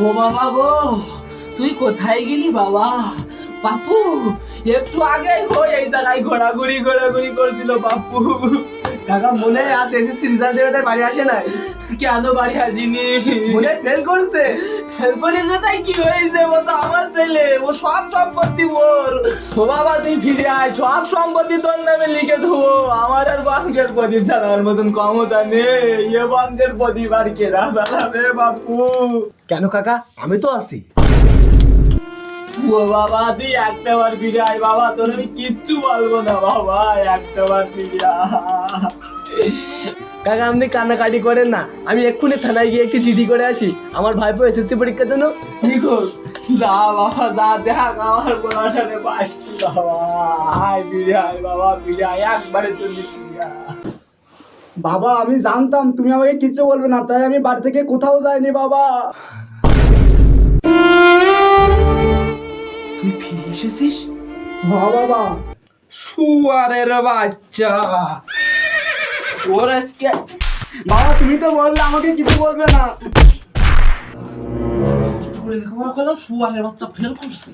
ও বাবা গো, তুই কোথায় গেলি বাবা? বাপু, একটু আগে হয়ে এই দাঁড়াই ঘোরাঘুরি ঘোরাঘুরি করছিল বাপু। কাকা মনে আছে এসে রেজাল্ট দেবে বাড়ি আসে নাই। কেন বাড়ি আসিনি? মনে ফেল করছে। করেছে তাই কি হয়েছে? ও তো আমার ছেলে। ও সব সম্পত্তি ওর। ও বাবা তুই ফিরে আয়। সব সম্পত্তি তোর নামে লিখে দেবো। আমার আর বাঙ্কের প্রদীপ ছাড়ার মতন ক্ষমতা নেই। এ বাঙ্কের প্রদীপ আর কে দাঁড়াবে বাপু? কেন কাকা? আমি তো আছি। ও বাবা তুই একটা বার ফিরে আয়। বাবা তোর আমি কিচ্ছু বলব না। বাবা একটা বার ফিরে আয়। কাকা আপনি কান্নাকাটি করেন না। আমি এক্ষুনি থানায় গিয়ে একটি চিঠি করে আসি। আমার ভাইপো এসএসসি পরীক্ষার জন্য হোস যা বাবা যা দেখ আমার কোনাটারে পাস বাবা। আয় বাবা একবারে বাবা আমি জানতাম তুমি আমাকে কিছু বলবে না তাই আমি বাড়ি থেকে কোথাও যাইনি বাবা। তুই ফিরে এসেছিস? হ্যাঁ বাবা। শুয়ারের বাচ্চা। ওর আজকে বাবা তুমি তো বললে আমাকে কিছু বলবে না। লেখাপড়া করলাম শুয়ারের বাচ্চা ফেল করছে।